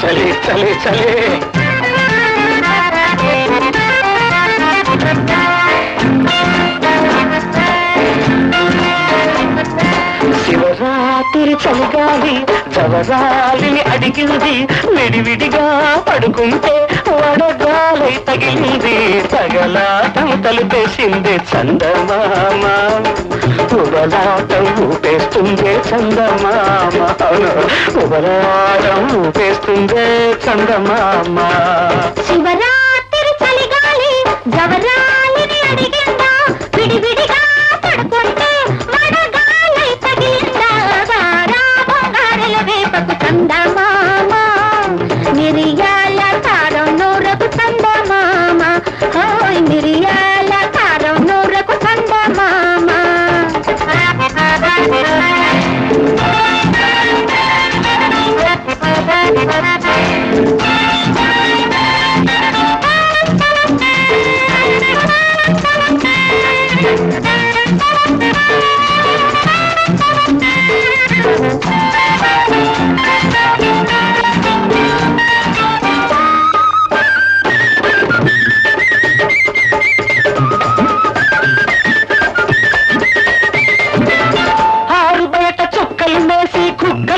चले चले चले చలిగాలి జవరాలిని అడిగింది విడివిడిగా పడుకుంటే వడగాలై తగిలింది తగలాటం తలుపేసింది చందమామ. ఉబలాటం ఊపేస్తుందే చందమామ. ఉబలాటం ఊపేస్తుందే చందమామ. శివరాత్రి చలిగాలి జవరా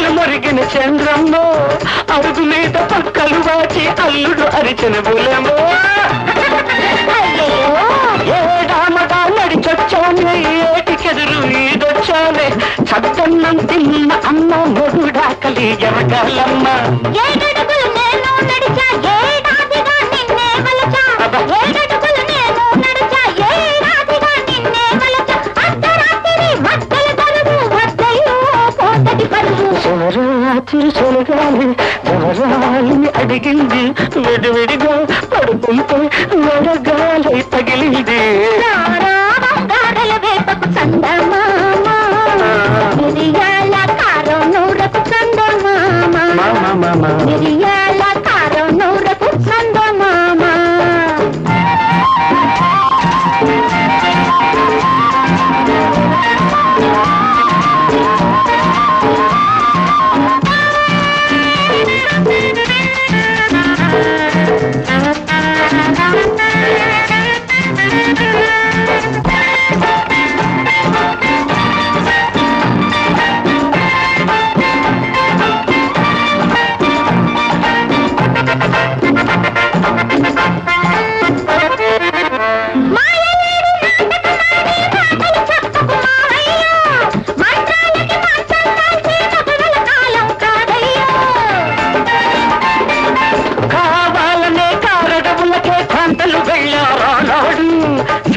కుక్కలు మురిగిన చంద్రమ్మో అరుగు మీద పక్కలు వాచి అల్లుడు అరిచిన బులమో. ఏడామగా నడిచొచ్చానే ఏటికెదురు ఈదొచ్చానే చద్దన్నం తిన్న అమ్మ మొగుడాకలి ఎవగాలమ్మ శివరాలిని అడిగింది. విడివిడిగా పడుకుంటే వడగాలి తగిలింది చందమామ.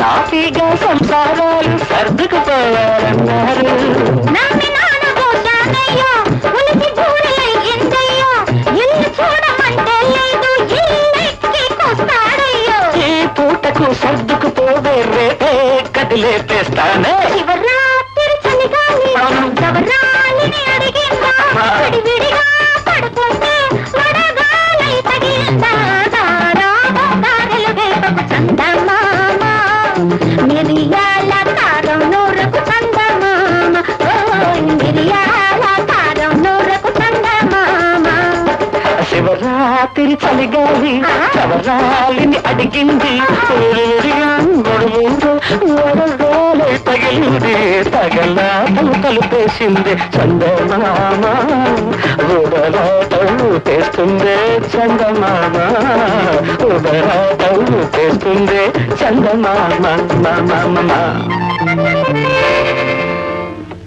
సాఫీగా సంసారాలు సర్దుకుపోవాలన్నారు. పూటకు సర్దుకుపోవే రేపే శివరాత్రి చలిగాలి జవరాలిని అడిగిందా? శివరాత్రి చలిగాలి శవరాలిని అడిగింది. వడగాలి తగిలింది. తగలాటం తలుపేసింది చందమామ. ఉడలాటం తెస్తుంది చందమామ. ఉడలాటం తెస్తుంది చందమామ. మామ